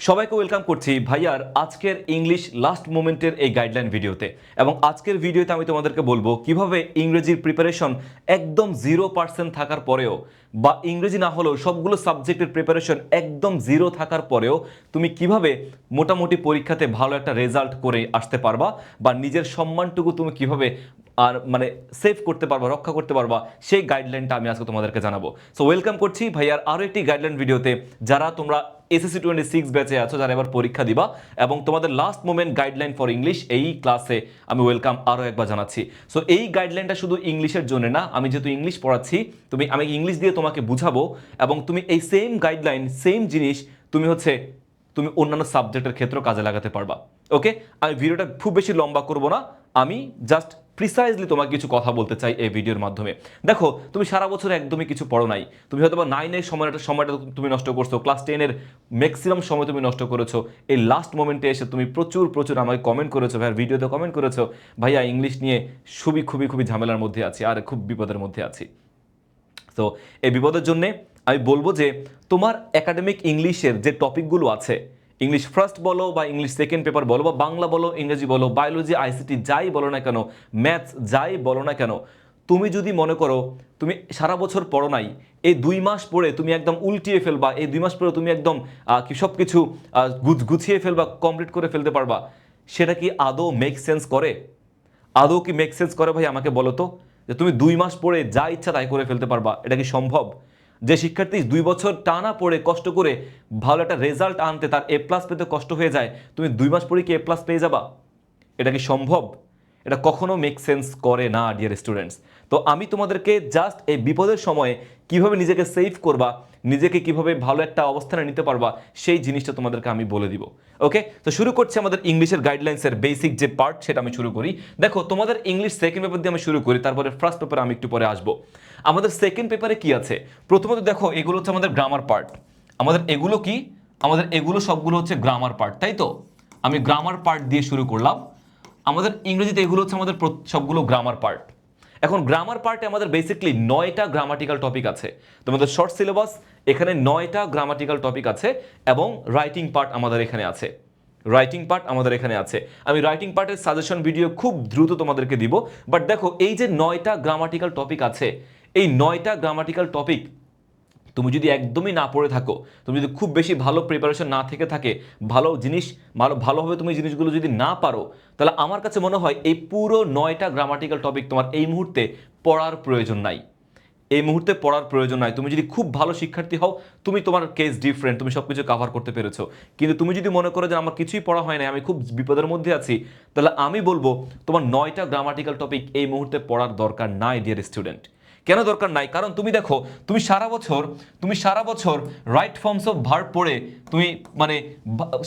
সবাইকে ওয়েলকাম করছি ভাইয়ার আজকের ইংলিশ লাস্ট মোমেন্টের এই গাইডলাইন ভিডিওতে এবং আজকের ভিডিওতে আমি তোমাদেরকে বলব কীভাবে ইংরেজির প্রিপারেশন একদম জিরো পার্সেন্ট থাকার পরেও বা ইংরেজি না হলেও সবগুলো সাবজেক্টের প্রিপারেশন একদম জিরো থাকার পরেও তুমি কীভাবে মোটামুটি পরীক্ষাতে ভালো একটা রেজাল্ট করে আসতে পারবা বা নিজের সম্মানটুকু তুমি কীভাবে আর মানে সেভ করতে পারবা, রক্ষা করতে পারবা, সেই গাইডলাইনটা আমি আজকে তোমাদেরকে জানাব। সো ওয়েলকাম করছি ভাইয়ার আরও একটি গাইডলাইন ভিডিওতে যারা তোমরা এসএসসি টোয়েন্টি সিক্স ব্যাচে আছো, যারা এবার পরীক্ষা দিবা। এবং তোমাদের last moment guideline for English এই ক্লাসে আমি ওয়েলকাম আরও একবার জানাচ্ছি। সো এই গাইডলাইনটা শুধু ইংলিশের জন্য না, আমি যেহেতু ইংলিশ পড়াচ্ছি, তুমি, আমি ইংলিশ দিয়ে তোমাকে বুঝাবো, এবং তুমি এই সেম গাইডলাইন সেম জিনিস তুমি হচ্ছে, তুমি অন্যান্য সাবজেক্টের ক্ষেত্রেও কাজে লাগাতে পারবা। ওকে আমি ভিডিওটা খুব বেশি লম্বা করব না, আমি জাস্ট প্রিসাইজলি তোমাকে কিছু কথা বলতে চাই এই ভিডিওর মাধ্যমে। দেখো, তুমি সারা বছর একদমই কিছু পড়ো নাই। তুমি হয়তো বা নাইনের সময়টা সময়টা তুমি নষ্ট করছ ক্লাস টেনের ম্যাক্সিমাম সময় তুমি নষ্ট করেছ। এই লাস্ট মোমেন্টে এসে তুমি প্রচুর প্রচুর আমাকে কমেন্ট করেছ ভাইয়ার ভিডিওতে কমেন্ট করেছ। ভাইয়া ইংলিশ নিয়ে খুবই খুবই খুবই ঝামেলার মধ্যে আছি আর খুব বিপদের মধ্যে আছি। তো এই বিপদের জন্যে আমি বলব যে তোমার একাডেমিক ইংলিশের যে টপিকগুলো আছে ইংলিশ ফার্স্ট বলো বা ইংলিশ সেকেন্ড পেপার বলো বা বাংলা বলো, ইংরেজি বলো বায়োলজি আইসিটি যাই বলো না কেন ম্যাথস যাই বলো না কেন, তুমি যদি মনে করো তুমি সারা বছর পড়ো নাই, এই দুই মাস পরে তুমি একদম উল্টিয়ে ফেলবা, এই দুই মাস পরে তুমি একদম কি সব কিছু গুছ- গুছিয়ে ফেলবা কমপ্লিট করে ফেলতে পারবা, সেটা কি আদৌ মেক সেন্স করে? আদৌ কি মেক সেন্স করে ভাই আমাকে বলো তো? যে তুমি দুই মাস পরে যা ইচ্ছা তাই করে ফেলতে পারবা, এটা কি সম্ভব? যে শিক্ষার্থী দুই বছর টানা পড়ে কষ্ট করে ভালো একটা রেজাল্ট আনতে তার এ প্লাস পেতে কষ্ট হয়ে যায়, তুমি দুই মাস পরে কি এ প্লাস পেয়ে যাবা? এটা কি সম্ভব? এটা কখনো মেক সেন্স করে না ডিয়ার স্টুডেন্টস তো আমি তোমাদেরকে জাস্ট এই বিপদের সময়ে কীভাবে নিজেকে সেভ করবা, নিজেকে কীভাবে ভালো একটা অবস্থানে নিতে পারবা, সেই জিনিসটা তোমাদেরকে আমি বলে দিব। ওকে তো শুরু করছি আমাদের ইংলিশের গাইডলাইন্সের বেসিক যে পার্ট সেটা আমি শুরু করি। দেখো, তোমাদের ইংলিশ সেকেন্ড পেপার দিয়ে আমি শুরু করি, তারপরে ফার্স্ট পেপার আমি একটু পরে আসব। আমাদের সেকেন্ড পেপারে কি আছে? প্রথমত দেখো, এগুলো হচ্ছে আমাদের গ্রামার পার্ট আমাদের এগুলো কি? আমাদের এগুলো সবগুলো হচ্ছে গ্রামার পার্ট তাই তো? আমি গ্রামার পার্ট দিয়ে শুরু করলাম। আমাদের ইংরেজিতে এগুলো হচ্ছে আমাদের সবগুলো গ্রামার পার্ট এখন গ্রামার পার্টে আমাদের বেসিকলি নয়টা গ্রামাটিক্যাল টপিক আছে। তোমাদের শর্ট সিলেবাস এখানে নয়টা গ্রামাটিক্যাল টপিক আছে এবং রাইটিং পার্ট আমাদের এখানে আছে। রাইটিং পার্ট আমাদের এখানে আছে। আমি রাইটিং পার্টের সাজেশন ভিডিও খুব দ্রুত তোমাদেরকে দিব বাট দেখো এই যে নয়টা গ্রামাটিক্যাল টপিক আছে, এই নয়টা গ্রামাটিক্যাল টপিক তুমি যদি একদমই না পড়ে থাকো, তুমি যদি খুব বেশি ভালো প্রিপারেশন না থেকে থাকে, ভালো জিনিস, ভালো, ভালোভাবে তুমি জিনিসগুলো যদি না পারো, তাহলে আমার কাছে মনে হয় এই পুরো নয়টা গ্রামাটিক্যাল টপিক তোমার এই মুহূর্তে পড়ার প্রয়োজন নাই। এই মুহূর্তে পড়ার প্রয়োজন নাই। তুমি যদি খুব ভালো শিক্ষার্থী হও, তুমি তোমার কেস ডিফারেন্ট তুমি সব কিছু কাভার করতে পেরেছ। কিন্তু তুমি যদি মনে করো যে আমার কিছুই পড়া হয় না আমি খুব বিপদের মধ্যে আছি, তাহলে আমি বলব তোমার নয়টা গ্রামাটিক্যাল টপিক এই মুহূর্তে পড়ার দরকার নাই ডিয়ার স্টুডেন্ট কেন দরকার নাই? কারণ তুমি দেখো, তুমি সারা বছর, তুমি সারা বছর রাইট ফর্মস অফ ভার্ব পড়ে তুমি মানে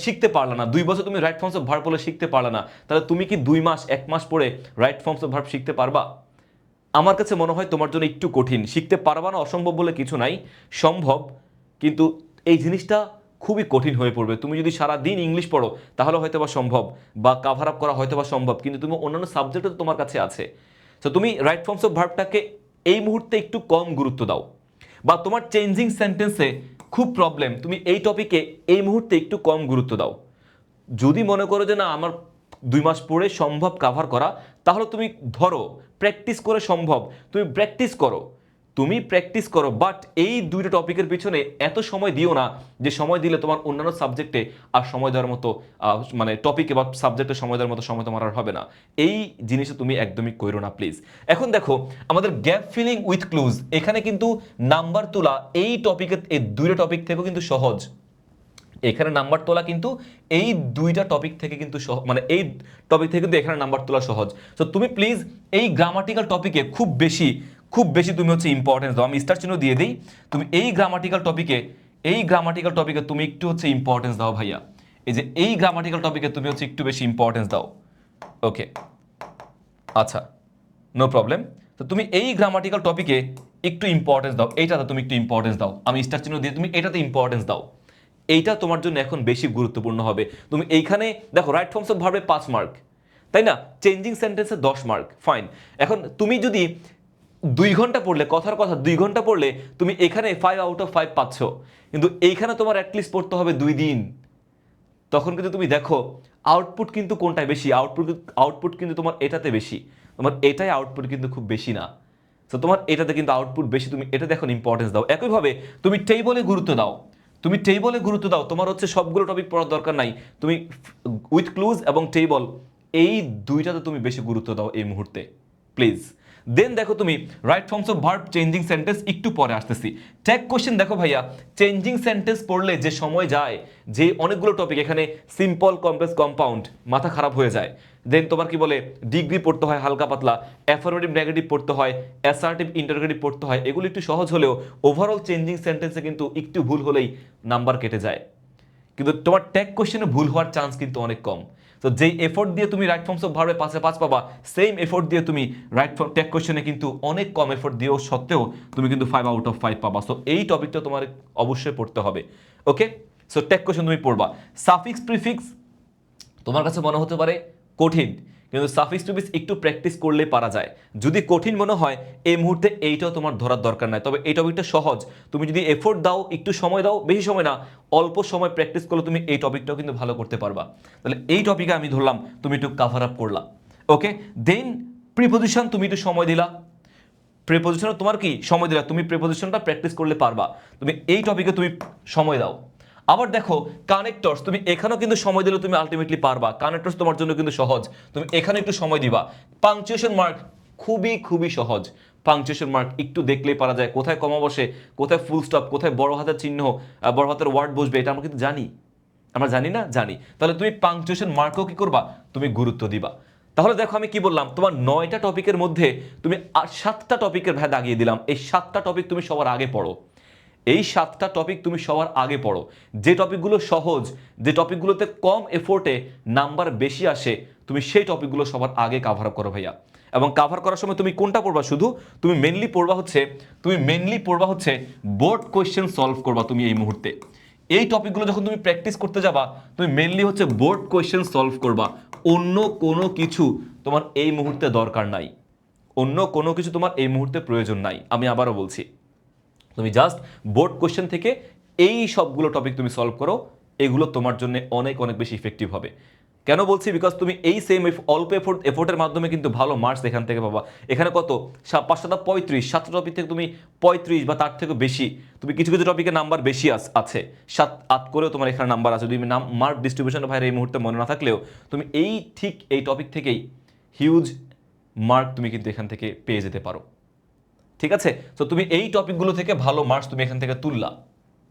শিখতে পারলে না। দুই বছর তুমি রাইট ফর্মস অফ ভার্ব পড়লে শিখতে পারলে না। তাহলে তুমি কি দুই মাস, এক মাস পড়ে রাইট ফর্মস অফ ভার্ব শিখতে পারবা? আমার কাছে মনে হয় তোমার জন্য একটু কঠিন। শিখতে পারবা না অসম্ভব বলে কিছু নাই, সম্ভব, কিন্তু এই জিনিসটা খুবই কঠিন হয়ে পড়বে। তুমি যদি সারা দিন ইংলিশ পড়ো, তাহলে হয়তো বা সম্ভব, বা কাভার আপ করা হয়তো বা সম্ভব, কিন্তু তুমি অন্যান্য সাবজেক্টও তোমার কাছে আছে। তো তুমি রাইট ফর্মস অফ ভার্বটাকে এই মুহূর্তে একটু কম গুরুত্ব দাও। বা তোমার চেঞ্জিং সেন্টেন্সে খুব প্রবলেম তুমি এই টপিকে এই মুহূর্তে একটু কম গুরুত্ব দাও। যদি মনে করো যে না, আমার দুই মাস পরে সম্ভব কাভার করা, তাহলে তুমি ধরো প্র্যাকটিস করে সম্ভব, তুমি প্র্যাকটিস করো। তুমি প্র্যাকটিস করো বাট এই দুইটা টপিকের পিছনে এত সময় দিও না যে সময় দিলে তোমার অন্যান্য সাবজেক্টে আর সময় দেওয়ার মতো মানে টপিকে বা সাবজেক্টে সময় দেওয়ার মতো সময় তোমার আর হবে না। এই জিনিসটা তুমি একদমই করো না প্লিজ এখন দেখো, আমাদের গ্যাপ ফিলিং উইথ ক্লুজ এখানে কিন্তু নাম্বার তোলা, এই টপিকের এই দুইটা টপিক থেকেও কিন্তু সহজ। এখানে নাম্বার তোলা কিন্তু, এই দুইটা টপিক থেকে কিন্তু মানে এই টপিক থেকে কিন্তু এখানে নাম্বার তোলা সহজ। তো তুমি প্লিজ এই গ্রামাটিক্যাল টপিকে খুব বেশি খুব বেশি তুমি হচ্ছে ইম্পর্টেন্স দাও। আমি স্টার চিহ্ন দিয়ে দিই, তুমি এই গ্রামাটিক্যাল টপিকে এই গ্রামাটিক্যাল টপিকে তুমি একটু হচ্ছে ইম্পর্টেন্স দাও ভাইয়া। এই যে এই গ্রামাটিক্যাল টপিকে তুমি হচ্ছে একটু বেশি ইম্পর্টেন্স দাও। ওকে আচ্ছা নো প্রবলেম তো তুমি এই গ্রামাটিক্যাল টপিকে একটু ইম্পর্টেন্স দাও, এইটাতে তুমি একটু ইম্পর্টেন্স দাও। আমি স্টার চিহ্ন দিয়ে, তুমি এটাতে ইম্পর্টেন্স দাও। এইটা তোমার জন্য এখন বেশি গুরুত্বপূর্ণ হবে। তুমি এইখানে, দেখো রাইট ফর্মস অফ ভার্বে পাঁচ মার্ক তাই না? চেঞ্জিং সেন্টেন্সে দশ মার্ক ফাইন এখন তুমি যদি দুই ঘণ্টা পড়লে, কথার কথা, দুই ঘণ্টা পড়লে তুমি এখানে ফাইভ আউট অফ ফাইভ পাচ্ছ। কিন্তু এইখানে তোমার অ্যাটলিস্ট পড়তে হবে দুই দিন। তখন কিন্তু তুমি দেখো আউটপুট কিন্তু কোনটায় বেশি? আউটপুট আউটপুট কিন্তু তোমার এটাতে বেশি। তোমার এটাই আউটপুট কিন্তু খুব বেশি না। তো তোমার এটাতে কিন্তু আউটপুট বেশি, তুমি এটা দেখো ইম্পর্টেন্স দাও। একইভাবে তুমি টেবলে গুরুত্ব দাও। তুমি টেবলে গুরুত্ব দাও। তোমার হচ্ছে সবগুলো টপিক পড়ার দরকার নাই। তুমি উইথ ক্লুজ এবং টেবল এই দুইটাতে তুমি বেশি গুরুত্ব দাও এই মুহূর্তে। প্লিজ দেন দেখো তুমি right forms of verb changing sentence একটু পরে আসতেছি। ট্যাগ কোশ্চেন দেখো ভাইয়া চেঞ্জিং সেন্টেন্স পড়লে যে সময় যায়, যে অনেকগুলো টপিক এখানে সিম্পল কমপ্লেক্স কম্পাউন্ড মাথা খারাপ হয়ে যায়। দেন তোমার কি বলে ডিগ্রি পড়তে হয় হালকা পাতলা অ্যাফার্মেটিভ নেগেটিভ পড়তে হয় অ্যাসার্টিভ ইন্টারগেটিভ পড়তে হয়, এগুলো একটু সহজ হলেও ওভারঅল চেঞ্জিং সেন্টেন্সে কিন্তু একটু ভুল হলেই নাম্বার কেটে যায়। কিন্তু তোমার ট্যাগ কোশ্চেনে ভুল হওয়ার চান্স কিন্তু অনেক কম। তো যেই এফোর্ট দিয়ে তুমি রাইট ফর্মস অফ ভার্বে পাশে পাঁচ পাবা সেম এফোর্ট দিয়ে তুমি রাইট ফর্ম টেক কোয়েশনে কিন্তু অনেক কম এফোর্ট দিয়েও সত্ত্বেও তুমি কিন্তু ফাইভ আউট অফ ফাইভ পাবা। সো এই টপিকটা তোমার অবশ্যই পড়তে হবে। ওকে সো টেক কোয়েশন তুমি পড়বা। সাফিক্স প্রিফিক্স তোমার কাছে মনে হতে পারে কঠিন। কিন্তু সাফিক্স টুপিস একটু প্র্যাকটিস করলে পারা যায়। যদি কঠিন মনে হয়, এই মুহূর্তে এইটাও তোমার ধরার দরকার নাই। তবে এই টপিকটা সহজ। তুমি যদি এফোর্ট দাও, একটু সময় দাও, বেশি সময় না, অল্প সময় প্র্যাকটিস করলে তুমি এই টপিকটাও কিন্তু ভালো করতে পারবা। তাহলে এই টপিকে আমি ধরলাম, তুমি একটু কাভার আপ করলা। ওকে দেন প্রিপোজিশন তুমি একটু সময় দিলা। প্রিপোজিশনে তোমার কি? সময় দিলা। তুমি প্রিপোজিশনটা প্র্যাকটিস করলে পারবা। তুমি এই টপিকে তুমি সময় দাও। আবার দেখো কানেক্টরস তুমি এখানেও কিন্তু সময় দিলে তুমি আলটিমেটলি পারবা। কানেক্টরস তোমার জন্য কিন্তু সহজ। তুমি এখানে একটু সময় দিবা। পাংচুয়েশন মার্ক খুবই খুবই সহজ। পাংচুয়েশন মার্ক একটু দেখলেই পারা যায়। কোথায় কমা বসে, কোথায় ফুল স্টপ কোথায় বড় হাতের চিহ্ন বড় হাতের ওয়ার্ড বসবে, এটা আমরা কিন্তু জানি। আমরা জানি না? জানি। তাহলে তুমি পাংচুয়েশন মার্কও কি করবা? তুমি গুরুত্ব দিবা। তাহলে দেখো আমি কি বললাম, তোমার নয়টা টপিকের মধ্যে তুমি সাতটা টপিকের ভ্যা দাগিয়ে দিলাম। এই সাতটা টপিক তুমি সবার আগে পড়ো। এই সাতটা টপিক তুমি সবার আগে পড়ো। যে টপিকগুলো সহজ, যে টপিকগুলোতে কম এফোর্টে নাম্বার বেশি আসে, তুমি সেই টপিকগুলো সবার আগে কাভার আপ করো ভাইয়া। এবং কাভার করার সময় তুমি কোনটা পড়বা? শুধু তুমি মেনলি পড়বা হচ্ছে, তুমি মেনলি পড়বা হচ্ছে বোর্ড কোয়েশ্চেন সলভ করবা তুমি এই মুহূর্তে। এই টপিকগুলো যখন তুমি প্র্যাকটিস করতে যাবা, তুমি মেনলি হচ্ছে বোর্ড কোয়েশ্চেন সলভ করবা। অন্য কোনো কিছু তোমার এই মুহূর্তে দরকার নাই। অন্য কোনো কিছু তোমার এই মুহূর্তে প্রয়োজন নাই। আমি আবারও বলছি তুমি জাস্ট বোর্ড কোশ্চেন থেকে এই সবগুলো টপিক তুমি সলভ করো, এগুলো তোমার জন্য অনেক অনেক বেশি ইফেক্টিভ হবে। কেন বলছি? বিকজ তুমি এই সেম অল্প এফোর্ট এফোর্টের মাধ্যমে কিন্তু ভালো মার্কস এখান থেকে পাবা। এখানে কত? সা- পাঁচ সাতটা পঁয়ত্রিশ? সাতটা টপিক থেকে তুমি পঁয়ত্রিশ বা তার থেকে বেশি, তুমি কিছু কিছু টপিকে নাম্বার বেশি আছে। সাত, আট করেও তোমার এখানে নাম্বার আছে। তুমি নাম মার্ক ডিস্ট্রিবিউশন বাইরে এই মুহূর্তে মনে না থাকলেও, তুমি এই ঠিক এই টপিক থেকেই হিউজ মার্ক তুমি কিন্তু এখান থেকে পেয়ে যেতে পারো। ঠিক আছে? তো তুমি এই টপিকগুলো থেকে ভালো মার্কস তুমি এখান থেকে তুললা।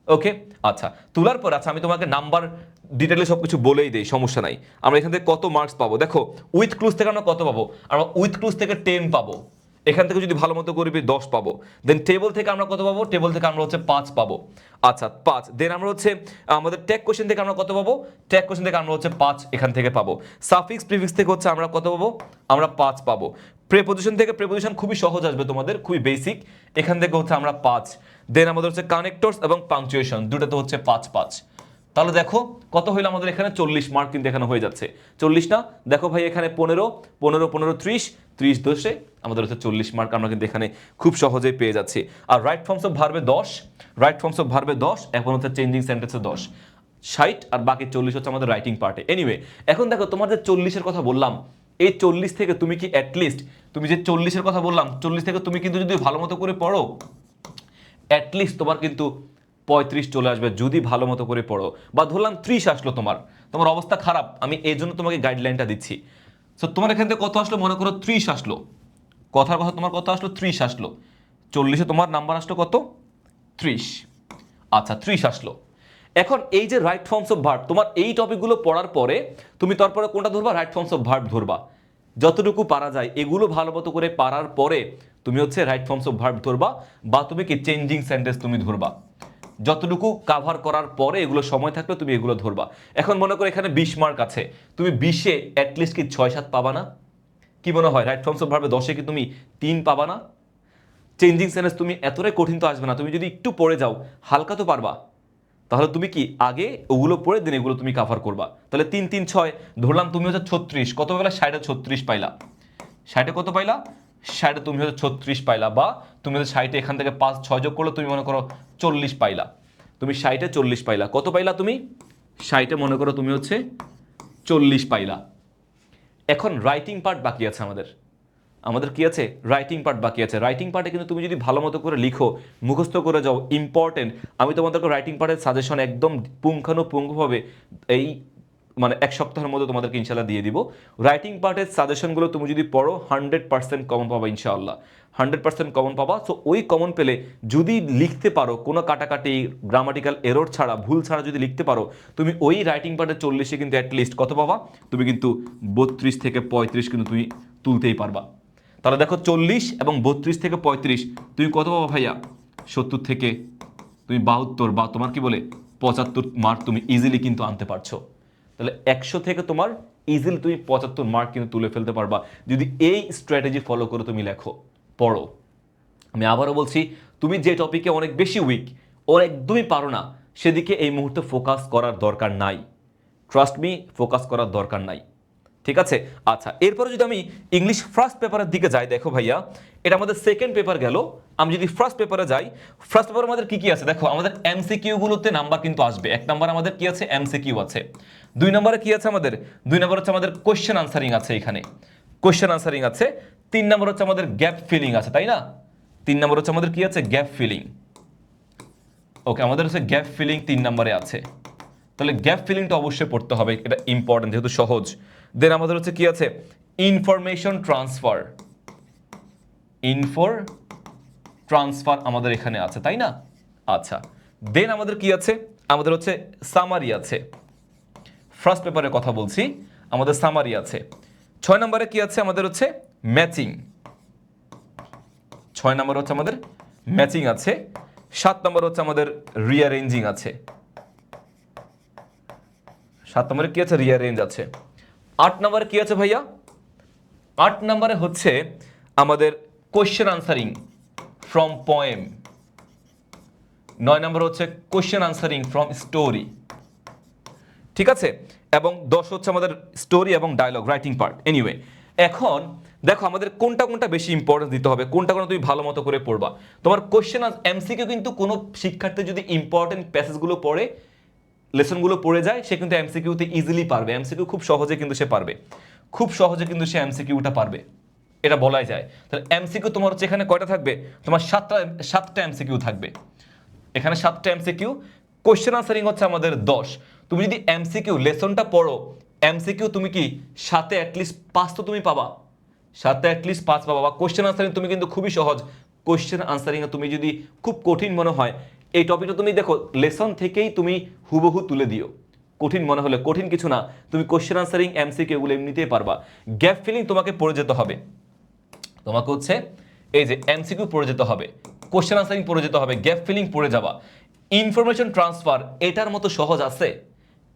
ওকে আচ্ছা তোলার পর আচ্ছা আমি তোমাকে নাম্বার ডিটেলে সব কিছু বলেই দেই, সমস্যা নাই। আমরা এখান থেকে কত মার্কস পাবো? দেখো উইথ ক্লুজ থেকে আমরা কত পাবো? আমরা উইথ ক্লুজ থেকে টেন পাবো। এখান থেকে যদি ভালো মতো করবি দশ পাবো। দেন টেবল থেকে আমরা কত পাবো? টেবল থেকে আমরা হচ্ছে পাঁচ পাবো। আচ্ছা পাঁচ। দেন আমরা হচ্ছে, আমাদের ট্যাগ কোশ্চেন থেকে আমরা কত পাবো? ট্যাগ কোশ্চেন থেকে আমরা হচ্ছে পাঁচ এখান থেকে পাবো। সাফিক্স প্রিফিক্স থেকে হচ্ছে আমরা কত পাবো? আমরা পাঁচ পাবো। প্রেপোজিশন থেকে প্রেপোজিশন খুবই সহজ আসবে তোমাদের, খুবই বেসিক এখান থেকে হচ্ছে আমরা পাঁচ। দেন আমাদের হচ্ছে কানেক্টরস এবং পাংচুয়েশন দুটাতে হচ্ছে পাঁচ পাঁচ। তাহলে দেখো কত হইল আমাদের এখানে? চল্লিশ মার্ক কিন্তু এখানে হয়ে যাচ্ছে। চল্লিশ না? দেখো ভাই এখানে পনেরো পনেরো পনেরো, ত্রিশ ত্রিশ দোষে আমাদের হচ্ছে চল্লিশ মার্ক আমরা কিন্তু এখানে খুব সহজেই পেয়ে যাচ্ছি। আর রাইট ফর্মস অফ ভার্বে দশ রাইট ফর্মস অফ ভার্বে দশ, এখন হচ্ছে চেঞ্জিং সেন্টেন্সে দশ। ষাট আর বাকি চল্লিশ হচ্ছে আমাদের রাইটিং পার্টে এনিওয়ে এখন দেখো তোমার যে চল্লিশের কথা বললাম, এই চল্লিশ থেকে তুমি কি অ্যাটলিস্ট তুমি যে চল্লিশের কথা বললাম, চল্লিশ থেকে তুমি কিন্তু যদি ভালো মতো করে পড়ো অ্যাটলিস্ট তোমার কিন্তু পঁয়ত্রিশ চলে আসবে যদি ভালো মতো করে পড়ো। বা ধরলাম ত্রিশ আসলো তোমার তোমার অবস্থা খারাপ, আমি এই জন্য তোমাকে গাইডলাইনটা দিচ্ছি। সো তোমার এখান থেকে কত আসলো? মনে করো ত্রিশ আসলো। কথার কথা তোমার কত আসলো? ত্রিশ আসলো। চল্লিশে তোমার নাম্বার আসলো কত? ত্রিশ। আচ্ছা ত্রিশ আসলো। এখন এই যে রাইট ফর্মস অফ ভার্ব তোমার এই টপিকগুলো পড়ার পরে তুমি তারপরে কোনটা ধরবা? রাইট ফর্মস অফ ভার্ব ধরবা। যতটুকু পারা যায়, এগুলো ভালো মতো করে পারার পরে তুমি হচ্ছে রাইট ফর্মস অফ ভার্ব ধরবা বা তুমি কি চেঞ্জিং সেন্টেন্স তুমি ধরবা। যতটুকু কাভার করার পরে এগুলো সময় থাকলে তুমি এগুলো ধরবা। এখন মনে করো এখানে বিশ মার্ক আছে, তুমি বিশে অ্যাটলিস্ট কি ছয়, সাত পাবা না? কি মনে হয়? রাইট ফর্মস অফ ভার্বে দশে কি তুমি তিন পাবা না? চেঞ্জিং সেন্টেন্স তুমি এতটাই কঠিন তো আসবে না। তুমি যদি একটু পড়ে যাও, হালকা তো পারবা। তাহলে তুমি কি আগে ওগুলো পড়ে দিন এগুলো তুমি কাভার করবা। তাহলে তিন তিন, ছয়, ধরলাম তুমি হচ্ছে ছত্রিশ। কত পেলা? ষাটে ছত্রিশ পাইলা। ষাটে কত পাইলা? ষাটে তুমি হচ্ছে ছত্রিশ পাইলা, বা তুমি হচ্ছে ষাটে এখান থেকে পাঁচ, ছয় যোগ করলে তুমি মনে করো চল্লিশ পাইলা। তুমি ষাটে চল্লিশ পাইলা। কত পাইলা তুমি? ষাটে মনে করো তুমি হচ্ছে চল্লিশ পাইলা। এখন রাইটিং পার্ট বাকি আছে আমাদের। আমাদের কি আছে? রাইটিং পার্ট বাকি আছে। রাইটিং পার্টে কিন্তু তুমি যদি ভালো মতো করে লিখো, মুখস্থ করে যাও ইম্পর্টেন্ট আমি তোমাদেরকে রাইটিং পার্টের সাজেশন একদম পুঙ্খানুপুঙ্খভাবে এই মানে এক সপ্তাহের মধ্যে তোমাদেরকে ইনশাল্লাহ দিয়ে দিব। রাইটিং পার্টের সাজেশনগুলো তুমি যদি পড়ো হান্ড্রেড পার্সেন্ট কমন পাবা ইনশাআল্লাহ। হান্ড্রেড পার্সেন্ট কমন পাবা। সো ওই কমন পেলে যদি লিখতে পারো, কোনো কাটাকাটি গ্রামাটিক্যাল এরর ছাড়া, ভুল ছাড়া যদি লিখতে পারো, তুমি ওই রাইটিং পার্টের চল্লিশে কিন্তু অ্যাটলিস্ট কত পাবা? তুমি কিন্তু বত্রিশ থেকে পঁয়ত্রিশ কিন্তু তুমি তুলতেই পারবা। তাহলে দেখো চল্লিশ এবং বত্রিশ থেকে পঁয়ত্রিশ। তুমি কত পাবো ভাইয়া? সত্তর থেকে। তুমি বাহাত্তর বা তোমার কি বলে? পঁচাত্তর মার্ক তুমি ইজিলি কিন্তু আনতে পারছ। তাহলে একশো থেকে তোমার ইজিলি তুমি পঁচাত্তর মার্ক কিন্তু তুলে ফেলতে পারবা। যদি এই স্ট্র্যাটেজি ফলো করে তুমি লেখো, পড়ো। আমি আবারও বলছি, তুমি যে টপিকে অনেক বেশি উইক ও একদমই পারো না। সেদিকে এই মুহূর্তে ফোকাস করার দরকার নাই। ট্রাস্ট মি ফোকাস করার দরকার নাই। ঠিক আছে? আচ্ছা এরপরে যদি আমি ইংলিশ ফার্স্ট পেপারের দিকে যাই, দেখো ভাইয়া, এটা আমাদের সেকেন্ড পেপার গেল। আমি যদি ফার্স্ট পেপারে যাই ফার্স্ট পেপার আমাদের কি কি আছে? দেখো, আমাদের এমসিকিউ গুলোতে নাম্বার কিন্তু আসবে। এক নাম্বার আমাদের কি আছে? এমসিকিউ আছে। দুই নম্বরে কি আছে আমাদের? দুই নম্বর হচ্ছে আমাদের কোশ্চেন আনসারিং আছে এখানে। কোশ্চেন আনসারিং আছে। তিন নম্বর হচ্ছে আমাদের গ্যাপ ফিলিং আছে, তাই না? তিন নম্বর হচ্ছে আমাদের কি আছে? গ্যাপ ফিলিং ওকে আমাদের হচ্ছে গ্যাপ ফিলিং তিন নম্বরে আছে। তাহলে গ্যাপ ফিলিংটা অবশ্যই পড়তে হবে। এটা ইম্পর্টেন্ট যেহেতু সহজ। দেন আমাদের হচ্ছে কি আছে? ইনফরমেশন ট্রান্সফার ইনফর ট্রান্সফার আমাদের এখানে আছে, তাই না? আচ্ছা। দেন আমাদের কি আছে? আমাদের হচ্ছে সামারি আছে। ফার্স্ট পেপারে কথা বলছি, আমাদের সামারি আছে। ছয় নম্বরে কি আছে? আমাদের হচ্ছে ম্যাচিং ছয় নম্বর হচ্ছে আমাদের ম্যাচিং আছে। সাত নম্বর হচ্ছে আমাদের রিয়ারেঞ্জিং আছে। সাত নম্বরে কি আছে? রিয়ারেঞ্জ আছে। আট নম্বরে কি আছে ভাইয়া? আট নম্বরে হচ্ছে আমাদের কোশ্চেন আনসারিং ফ্রম পোয়েম নয় নম্বর হচ্ছে কোশ্চেন আনসারিং ফ্রম স্টোরি ঠিক আছে? এবং দশ হচ্ছে আমাদের স্টোরি এবং ডায়লগ রাইটিং পার্ট এনিওয়ে এখন দেখো আমাদের কোনটা কোনটা বেশি ইম্পর্টেন্স দিতে হবে, কোনটা কোনটা তুমি ভালো মতো করে পড়বা। তোমার কোশ্চেন এমসিকিউ কিন্তু কোনো শিক্ষার্থী যদি ইম্পর্টেন্ট প্যাসেজগুলো পড়ে লেসনগুলো পড়ে যায়, সে কিন্তু এমসিকিউতে ইজিলি পারবে। এমসিকিউ খুব সহজে কিন্তু সে পারবে। খুব সহজে কিন্তু সে এমসিকিউটা পারবে। এটা বলাই যায়। তাহলে এমসিকিউ তোমার হচ্ছে এখানে কয়টা থাকবে? তোমার সাতটা সাতটা এমসিকিউ থাকবে। এখানে সাতটা এমসিকিউ কোশ্চেন আনসারিং হচ্ছে আমাদের দশ। তুমি যদি এমসিকিউ লেসনটা পড়ো এমসিকিউ তুমি কি সাথে অ্যাটলিস্ট পাঁচ তো তুমি পাবা? সাথে অ্যাটলিস্ট পাঁচ পাবা। বা কোশ্চেন আনসারিং তুমি কিন্তু খুবই সহজ। কোয়েশ্চেন আনসারিং তুমি যদি খুব কঠিন মনে হয় এই টপিকটা তুমি দেখো লেসন থেকেই তুমি হুবহু তুলে দিও। কঠিন মনে হলে কঠিন কিছু না, তুমি কোশ্চেন আনসারিং এমসিকিউ এগুলো এমনিতেই পারবা। গ্যাপ ফিলিং তোমাকে পড়ে যেতে হবে। তোমাকে হচ্ছে এই যে এমসিকিউ পড়ে যেতে হবে কোশ্চেন আনসারিং পড়ে যেতে হবে গ্যাপ ফিলিং পড়ে যাবা। ইনফরমেশন ট্রান্সফার এটার মতো সহজ আছে?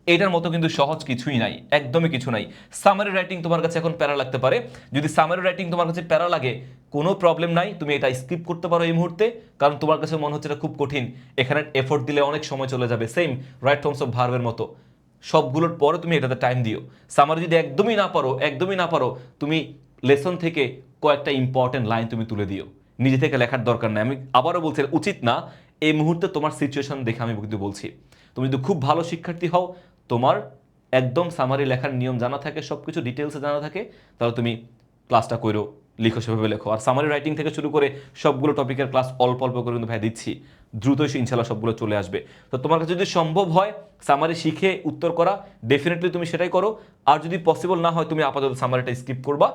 এটার মতো কিন্তু সহজ কিছুই নাই, একদমই কিছু নাই। সামারি রাইটিং তোমার কাছে এখন প্যারা লাগতে পারে। যদি সামারি রাইটিং তোমার কাছে প্যারা লাগে, কোনো প্রবলেম নাই, তুমি এটা স্কিপ করতে পারো এই মুহূর্তে, কারণ তোমার কাছে মনে হচ্ছে এটা খুব কঠিন। এখানে এফোর্ট দিলে অনেক সময় চলে যাবে। সেম রাইট ফর্মস অফ ভার্বের মতো। সবগুলোর পরে তুমি এটাতে টাইম দিও। সামারি যদি একদমই না পারো, একদমই না পারো, তুমি লেসন থেকে কয়েকটা ইম্পর্টেন্ট লাইন তুমি তুলে দিও। নিজে থেকে লেখার দরকার নেই। আমি আবারও বলছি উচিত না। এই মুহূর্তে তোমার সিচুয়েশন দেখে আমি কিন্তু বলছি। তুমি যদি খুব ভালো শিক্ষার্থী হও তোমার একদম সামারি লেখার নিয়ম জানা থাকে সব কিছু ডিটেলসে জানা থাকে, তাহলে তুমি ক্লাসটা করো লিখো সেভাবে লেখো। আর সামারি রাইটিং থেকে শুরু করে সবগুলো টপিকের ক্লাস অল্প অল্প করে কিন্তু ভাই দিচ্ছি, দ্রুতই ইনশাল্লাহ সবগুলো চলে আসবে। তো তোমার কাছে যদি সম্ভব হয় সামারি শিখে উত্তর করা ডেফিনেটলি তুমি সেটাই করো। আর যদি পসিবল না হয়, তুমি আপাতত সামারিটা স্কিপ করবা।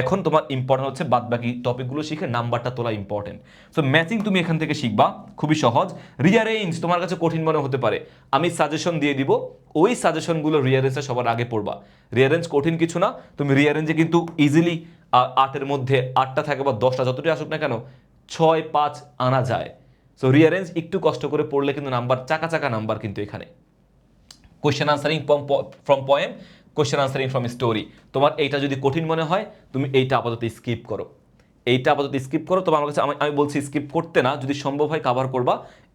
এখন তোমার ইম্পর্টেন্ট হচ্ছে বাদ বাকি টপিকগুলো শিখে নাম্বারটা তোলা ইম্পর্টেন্ট সো ম্যাচিং তুমি এখান থেকে শিখবা, খুবই সহজ। রিয়ারেঞ্জ তোমার কাছে কঠিন মনে হতে পারে। আমি সাজেশন দিয়ে দিব, ওই সাজেশনগুলো রিয়ারেঞ্জে সবার আগে পড়বা। রিয়ারেঞ্জ কঠিন কিছু না, তুমি রিয়ারেঞ্জে কিন্তু ইজিলি আটের মধ্যে আটটা থাকে বা দশটা যতটাই আসুক না কেন, ছয়, পাঁচ আনা যায়। সো রিয়ারেঞ্জ একটু কষ্ট করে পড়লে কিন্তু নাম্বার, চাকা চাকা নাম্বার কিন্তু এখানে। Question answering from poem question answering from story তোমার এইটা যদি কঠিন মনে হয়, তুমি এইটা আপাতত স্কিপ করো। এইটা আপাতত স্কিপ করো, তোমার কাছে আমি আমি বলছি স্কিপ করতে না, যদি সম্ভব হয় কাভার করবা।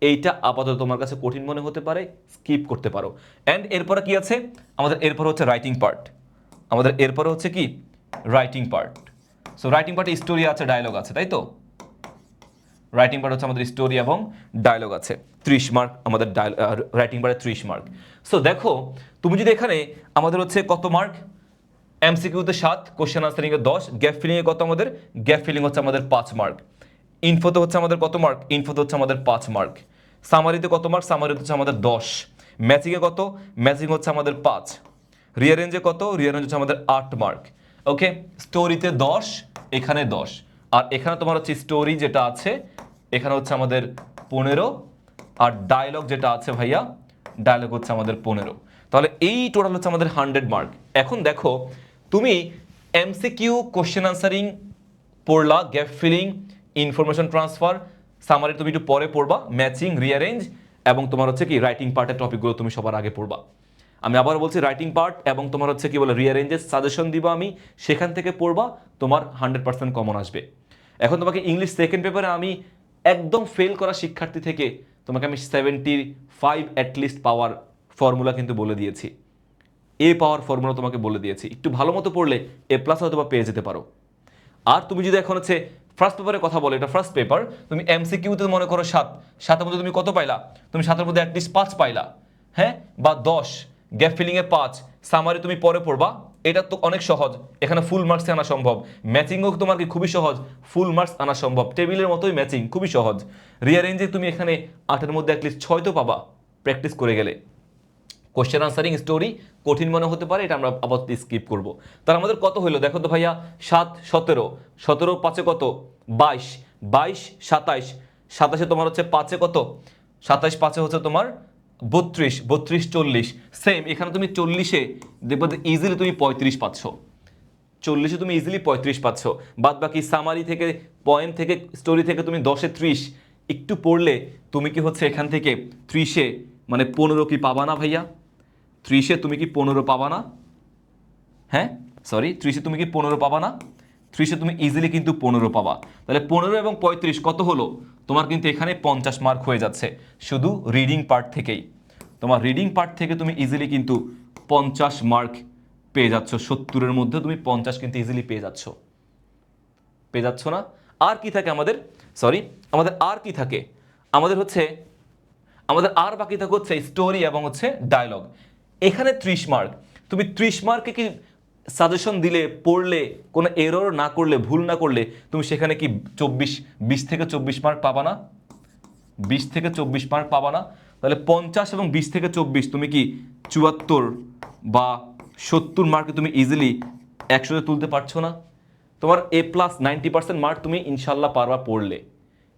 এইটা আপাতত তোমার কাছে কঠিন মনে হতে পারে স্কিপ করতে পারো। অ্যান্ড এরপরে কি আছে? আমাদের এরপর হচ্ছে রাইটিং পার্ট আমাদের এরপরে হচ্ছে কি? রাইটিং পার্ট সো রাইটিং পার্টে স্টোরি আছে ডায়লগ আছে, তাই তো? রাইটিং পার্ট হচ্ছে আমাদের স্টোরি এবং ডায়লগ আছে। ত্রিশ মার্ক আমাদের রাইটিং পার্টে ত্রিশ মার্ক সো দেখো তুমি যদি এখানে আমাদের হচ্ছে কত মার্ক এমসিকিউতে সাত কোশ্চেন আনসারিং এ দশ গ্যাপ ফিলিং এ কত আমাদের? গ্যাপ ফিলিং হচ্ছে আমাদের পাঁচ মার্ক ইনফোতে হচ্ছে আমাদের কত মার্ক ইনফোতে হচ্ছে আমাদের পাঁচ মার্ক সামারিতে কত মার্ক সামারিতে হচ্ছে আমাদের দশ. ম্যাচিংয়ে কত? ম্যাচিং হচ্ছে আমাদের পাঁচ. রিয়ারেঞ্জে কত? রিয়ারেঞ্জ হচ্ছে আমাদের আট মার্ক ওকে স্টোরিতে দশ, এখানে দশ. আর এখানে তোমার হচ্ছে স্টোরি যেটা আছে, এখানে হচ্ছে আমাদের পনেরো। আর ডায়লগ যেটা আছে ভাইয়া ডায়লগ হচ্ছে আমাদের পনেরো। তাহলে এই টোটাল হচ্ছে আমাদের হান্ড্রেড মার্ক এখন দেখো, তুমি MCQ question answering পড়লা gap filling information transfer summary তুমি একটু পরে পড়বা ম্যাচিং রিয়ারেঞ্জ এবং তোমার হচ্ছে কি রাইটিং পার্টের টপিকগুলো তুমি সবার আগে পড়বা। আমি আবার বলছি রাইটিং পার্ট এবং তোমার হচ্ছে কি বলে রিয়ারেঞ্জের সাজেশন দিব আমি, সেখান থেকে পড়বা, তোমার হান্ড্রেড পার্সেন্ট কমন আসবে। এখন তোমাকে ইংলিশ সেকেন্ড পেপারে আমি একদম ফেল করা শিক্ষার্থী থেকে তোমাকে আমি সেভেন্টি ফাইভ অ্যাটলিস্ট পাওয়ার ফর্মুলা কিন্তু বলে দিয়েছি। এ পাওয়ার ফর্মুলা তোমাকে বলে দিয়েছি। একটু ভালো মতো পড়লে এ প্লাস হয়তো পেয়ে যেতে পারো। আর তুমি যদি এখন হচ্ছে ফার্স্ট পেপারে কথা বলো, এটা ফার্স্ট পেপার তুমি এমসিকিউতে মনে করো সাত, সাতের মধ্যে তুমি কত পাইলা? তুমি সাতের মধ্যে অ্যাটলিস্ট পাঁচ পাইলা। হ্যাঁ? বা দশ গ্যাপ ফিলিংয়ে পাঁচ সামারি তুমি পরে পড়বা। এটা তো অনেক সহজ। এখানে ফুল মার্কস আনা সম্ভব। ম্যাচিংও তোমার কি খুবই সহজ। ফুল মার্কস আনা সম্ভব। টেবিলের মতোই ম্যাচিং খুবই সহজ। রিয়ারেঞ্জে তুমি এখানে আটের মধ্যে অ্যাটলিস্ট ছয় তো পাবা। প্র্যাকটিস করে গেলে। কোশ্চেন আনসারিং স্টোরি কঠিন মনে হতে পারে, এটা আমরা আপাতত স্কিপ করব। তার আমাদের কত হইল? দেখো তো ভাইয়া, সাত, সতেরো সতেরো, পাঁচে কত? বাইশ বাইশ, সাতাইশ, সাতাশে তোমার হচ্ছে পাঁচে কত? সাতাইশ, পাঁচে হচ্ছে তোমার বত্রিশ বত্রিশ, চল্লিশ। সেম এখানে তুমি চল্লিশে, দেখবে ইজিলি তুমি পঁয়ত্রিশ পাচ্ছ। চল্লিশে তুমি ইজিলি পঁয়ত্রিশ পাচ্ছ। বাদ বাকি সামারি থেকে পয়েন্ট থেকে স্টোরি থেকে তুমি দশে ত্রিশ। একটু পড়লে তুমি কি হচ্ছে এখান থেকে ত্রিশে মানে পনেরো কি পাবা না ভাইয়া? ত্রিশে তুমি কি পনেরো পাবা না? হ্যাঁ? সরি ত্রিশে তুমি কি পনেরো পাবা না? ত্রিশে তুমি ইজিলি কিন্তু পনেরো পাবা। তাহলে পনেরো এবং পঁয়ত্রিশ কত হলো? তোমার কিন্তু এখানে পঞ্চাশ মার্ক হয়ে যাচ্ছে। শুধু রিডিং পার্ট থেকেই। তোমার রিডিং পার্ট থেকে তুমি ইজিলি কিন্তু পঞ্চাশ মার্ক পেয়ে যাচ্ছ। সত্তরের মধ্যে তুমি পঞ্চাশ কিন্তু ইজিলি পেয়ে যাচ্ছ। পেয়ে যাচ্ছ না? আর কি থাকে আমাদের? সরি আমাদের আর কি থাকে? আমাদের হচ্ছে, আমাদের আর বাকি থাকে হচ্ছে স্টোরি এবং হচ্ছে ডায়লগ এখানে ত্রিশ মার্ক তুমি ত্রিশ মার্কে কি সাজেশন দিলে, পড়লে, কোনো এরর না করলে, ভুল না করলে, তুমি সেখানে কি চব্বিশ, বিশ থেকে চব্বিশ মার্ক পাবা না? বিশ থেকে চব্বিশ মার্ক পাবা না? তাহলে পঞ্চাশ এবং বিশ থেকে চব্বিশ, তুমি কি চুয়াত্তর বা সত্তর মার্কে তুমি ইজিলি একশোতে তুলতে পারছ না? তোমার A plus ninety percent mark তুমি ইনশাল্লাহ পারবা পড়লে।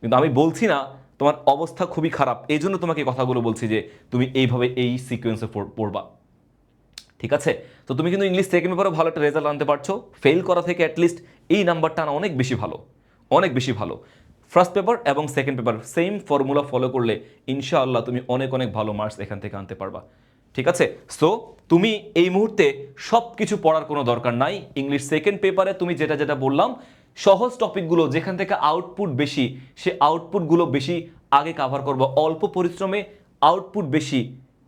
কিন্তু আমি বলছি না তোমার অবস্থা খুবই খারাপ। এই জন্য তোমাকে কথাগুলো বলছি যে তুমি এইভাবে এই সিকোয়েন্সে পড়বা। ঠিক আছে? তো তুমি কিন্তু ইংলিশ সেকেন্ড পেপারে ভালো একটা রেজাল্ট আনতে পারছ। ফেল করা থেকে অ্যাটলিস্ট এই নাম্বারটা আনা অনেক বেশি ভালো। অনেক বেশি ভালো। ফার্স্ট পেপার এবং second paper same formula follow করলে ইনশাআল্লাহ তুমি অনেক অনেক ভালো মার্কস এখান থেকে আনতে পারবা। ঠিক আছে? সো তুমি এই মুহূর্তে সব কিছু পড়ার কোনো দরকার নাই। ইংলিশ সেকেন্ড পেপারে তুমি যেটা যেটা বললাম সহজ টপিকগুলো যেখান থেকে আউটপুট বেশি, সে আউটপুটগুলো বেশি আগে কাভার করব। অল্প পরিশ্রমে আউটপুট বেশি,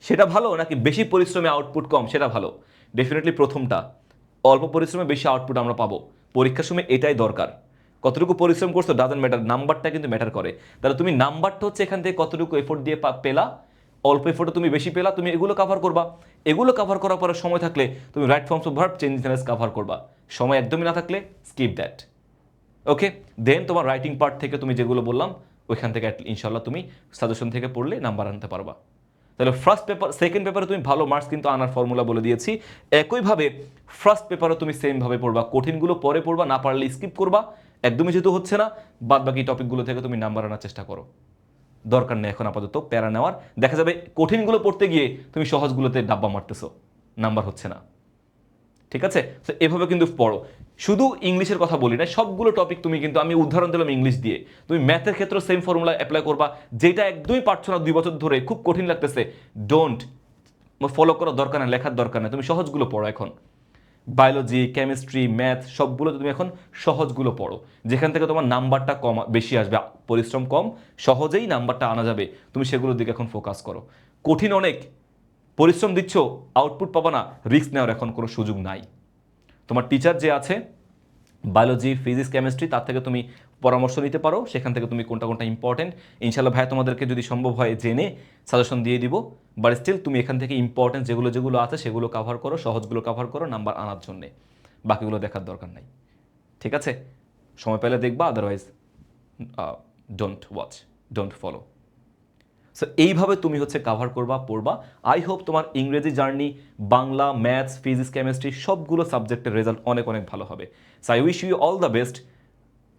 সেটা ভালো নাকি বেশি পরিশ্রমে আউটপুট কম, সেটা ভালো। ডেফিনেটলি প্রথমটা। অল্প পরিশ্রমে বেশি আউটপুট আমরা পাবো। পরীক্ষার সময় এটাই দরকার। কতটুকু পরিশ্রম করছ ডাজেন্ট ম্যাটার নাম্বারটা কিন্তু ম্যাটার করে। তাহলে তুমি নাম্বারটা হচ্ছে এখান থেকে কতটুকু এফোর্ট দিয়ে পেলা? অল্প এফোর্টে তুমি বেশি পেলা, তুমি এগুলো কাভার করবা। এগুলো কাভার করার পরে সময় থাকলে তুমি right forms of verb change cover করবা। সময় একদমই না থাকলে স্কিপ দ্যাট ওকে দেন তোমার রাইটিং পার্ট থেকে তুমি যেগুলো বললাম, ওইখান থেকে ইনশাল্লাহ তুমি সাজেশন থেকে পড়লে নাম্বার আনতে পারবা। তাহলে ফার্স্ট পেপার সেকেন্ড পেপারে তুমি ভালো মার্কস কিন্তু আনার ফর্মুলা বলে দিয়েছি। একইভাবে ফার্স্ট পেপারও তুমি সেমভাবে পড়বা। কঠিনগুলো পরে পড়বা, না পারলে স্কিপ করবা। একদমই যেহেতু হচ্ছে না বাদ বাকি টপিকগুলো থেকে তুমি নাম্বার আনার চেষ্টা করো। দরকার নেই এখন আপাতত, প্যারা নেওয়ার। দেখা যাবে কঠিনগুলো পড়তে গিয়ে তুমি সহজগুলোতে ডাব্বা মারতেছো। নাম্বার হচ্ছে না। ঠিক আছে? এভাবে কিন্তু পড়ো। শুধু ইংলিশের কথা বলি না, সবগুলো টপিক তুমি কিন্তু, আমি উদাহরণ দিলাম ইংলিশ দিয়ে। তুমি ম্যাথের ক্ষেত্রে সেম ফর্মুলা অ্যাপ্লাই করবা, যেটা একদমই পারছ না দুই বছর ধরে, খুব কঠিন লাগতেছে। ডোন্ট ফলো করার দরকার নেই, লেখার দরকার নেই। তুমি সহজগুলো পড়ো এখন। বায়োলজি কেমিস্ট্রি ম্যাথ সবগুলো তুমি এখন সহজগুলো পড়ো। যেখান থেকে তোমার নাম্বারটা কম, বেশি আসবে, পরিশ্রম কম, সহজেই নাম্বারটা আনা যাবে। তুমি সেগুলোর দিকে এখন ফোকাস করো। কঠিন অনেক পরিশ্রম দিচ্ছ আউটপুট পাবা না রিস্ক নেওয়ার এখন কোনো সুযোগ নাই। তোমার টিচার যে আছে বায়োলজি ফিজিক্স কেমিস্ট্রি তার থেকে তুমি পরামর্শ নিতে পারো, সেখান থেকে তুমি কোনটা কোনটা ইম্পর্টেন্ট ইনশাল্লাহ ভাই, তোমাদেরকে যদি সম্ভব হয় জেনে সাজেশন দিয়ে দিব বাট স্টিল তুমি এখান থেকে ইম্পর্টেন্ট যেগুলো যেগুলো আছে, সেগুলো কাভার করো, সহজগুলো কাভার করো নাম্বার আনার জন্যে। বাকিগুলো দেখার দরকার নাই। ঠিক আছে? সময় পেলে দেখবা otherwise don't watch don't follow so এইভাবে তুমি হচ্ছে কাভার করবা, পড়বা। আই হোপ তোমার ইংরেজি journey Bangla maths physics chemistry সবগুলো সাবজেক্টের রেজাল্ট অনেক অনেক ভালো হবে। So I wish you all the best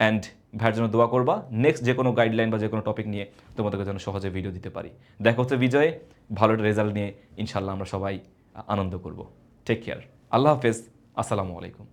and ভাইয়ের জন্য দোয়া করবা। নেক্সট যে কোনো গাইডলাইন বা যে কোনো টপিক নিয়ে তোমাদেরকে যেন সহজে ভিডিও দিতে পারি। দেখা হচ্ছে বিজয়ে, ভালো একটা রেজাল্ট নিয়ে ইনশাল্লাহ আমরা সবাই আনন্দ করব। টেক কেয়ার আল্লাহ হাফেজ। আসসালামু আলাইকুম।